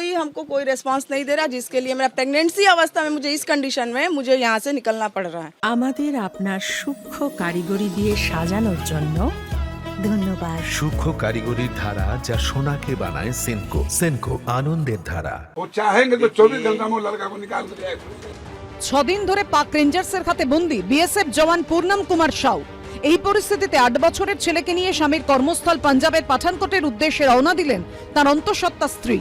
कोई हमको कोई रिस्पांस नहीं दे रहा जिसके लिए मेरा प्रेगनेंसी अवस्था में मुझे इस कंडीशन में मुझे यहाँ से निकलना पड़ रहा है আমাদের আপনার সূক্ষ্ম কারিগরি দিয়ে সাজানোর জন্য ধন্যবাদ সূক্ষ্ম কারিগরির ধারা যা সোনাকে বানায় সেনকো সেনকো আনন্দের ধারা वो चाहेंगे तो चौबीस घंटा में वो लड़का को निकाल के जाएगा ছদিন ধরে পাক রেঞ্জার্সের হাতে বন্দি বিএসএফ জওয়ান পূর্ণম কুমার সাউ এই পরিস্থিতিতে আট বছরের ছেলেকে নিয়ে স্বামীর কর্মস্থল পাঞ্জাবের পাঠানকোটের উদ্দেশ্যে রওনা দিলেন তার অন্তঃসত্ত্বা স্ত্রী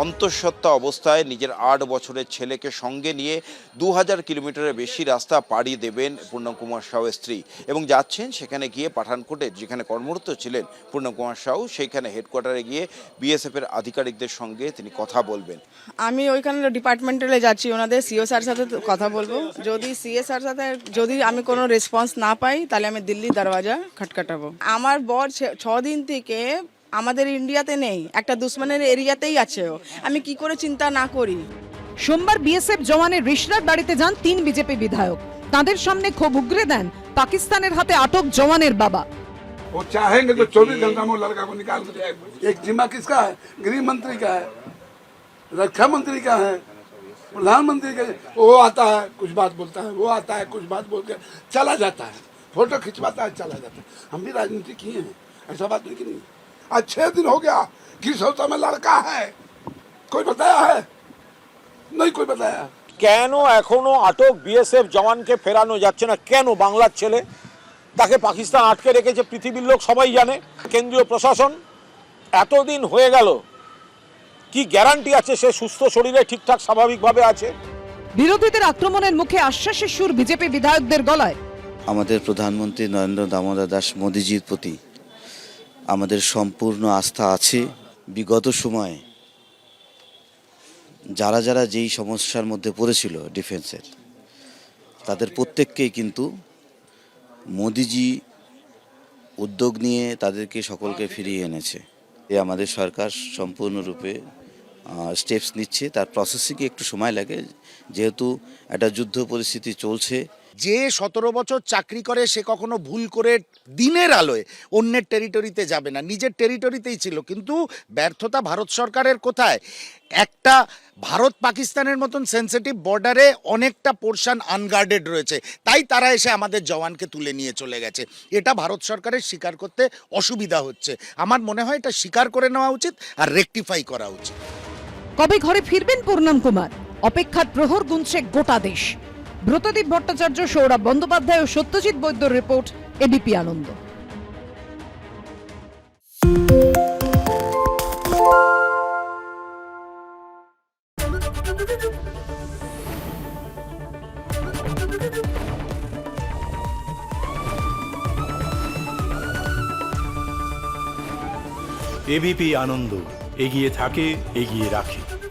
অন্তঃসত্ত্বা অবস্থায় নিজের আট বছরের ছেলেকে সঙ্গে নিয়ে দু হাজার কিলোমিটারের বেশি রাস্তা পাড়ি দেবেন পূর্ণকুমার কুমার স্ত্রী এবং যাচ্ছেন সেখানে গিয়ে পাঠানকোটে, যেখানে কর্মরত ছিলেন পূর্ণকুমার সাউ, সেইখানে হেডকোয়ার্টারে গিয়ে বিএসএফের আধিকারিকদের সঙ্গে তিনি কথা বলবেন। আমি ওইখানে ডিপার্টমেন্টালে যাচ্ছি, ওনাদের সিও স্যার সাথে কথা বলব। যদি সিএ স্যার সাথে, যদি আমি কোনো রেসপন্স না পাই, তাহলে আমি দিল্লি দরওয়াজা খটখটাবো। আমার বর ছ দিন থেকে আমাদের ইন্ডিয়াতে নেই একটা দুশ্মনের এরিয়াতেই আছে ও আমি কি করে চিন্তা না করি সোমবার বিএসএফ জওয়ানের রিশরার বাড়িতে যান তিন বিজেপি বিধায়ক তাদের সামনে ক্ষোভ উগরে দেন পাকিস্তানের হাতে আটক জওয়ানের বাবা वो चाहेंगे तो चौबीस घंटा में वो लड़का को निकाल के जाएगा एक जिम्मा किसका है गृह मंत्री का है रक्षा मंत्री का है प्रधानमंत्री का है। वो आता है कुछ बात बोलता है वो आता है कुछ बात बोल के चला जाता है फोटो खिंचवाता है चला जाता है हम भी राजनीति किए हैं ऐसा बात नहीं की नहीं आज छह दिन हो गया घिसौता में लड़का है कोई बताया है नहीं कोई बताया কেন এখনো আটক বিএসএফ জওয়ানকে ফেরানো যাচ্ছে না কেন বাংলার ছেলে তাকে পাকিস্তান আটকে রেখেছে পৃথিবীর লোক সবাই জানে কেন্দ্রীয় প্রশাসন এতদিন হয়ে গেল কি গ্যারান্টি আছে সে সুস্থ শরীরে ঠিকঠাক স্বাভাবিকভাবে আছে বিরোধীদের আক্রমণের মুখে আশ্বাসের সুর বিজেপি বিধায়কদের গলায় আমাদের প্রধানমন্ত্রী নরেন্দ্র দামোদর দাস মোদিজির প্রতি আমাদের সম্পূর্ণ আস্থা আছে বিগত সময়ে যারা যারা যেই সমস্যার মধ্যে পড়েছিল ডিফেন্সের, তাদের প্রত্যেককেই কিন্তু মোদিজি উদ্যোগ নিয়ে তাদেরকে সকলকে ফিরিয়ে এনেছে। এ আমাদের সরকার সম্পূর্ণরূপে স্টেপস নিচ্ছে। তার প্রসেসিংয়ে একটু সময় লাগে? যেহেতু একটা যুদ্ধ পরিস্থিতি চলছে যে সতেরো বছর চাকরি করে, সে কখনো ভুল করে দিনের আলোয় অন্যের টেরিটরিতে যাবে না। নিজের টেরিটরিতেই ছিল। কিন্তু ব্যর্থতা ভারত সরকারের কোথায়? একটা ভারত পাকিস্তানের মতন সেন্সিটিভ বর্ডারে অনেকটা পোর্শন আনগার্ডেড রয়েছে। তাই তারা এসে আমাদের জওয়ানকে তুলে নিয়ে চলে গেছে। এটা ভারত সরকারের স্বীকার করতে অসুবিধা হচ্ছে। আমার মনে হয় এটা স্বীকার করে নেওয়া উচিত আর রেকটিফাই করা উচিত। কবে ঘরে ফিরবেন, পূর্ণম কুমার? অপেক্ষার প্রহর গুনছে গোটা দেশ। ব্রতদীপ ভট্টাচার্য, সৌরভ বন্দ্যোপাধ্যায় ও Satyajit বৈদ্যর report ABP Ananda. ABP Ananda, এগিয়ে থাকে, এগিয়ে রাখে।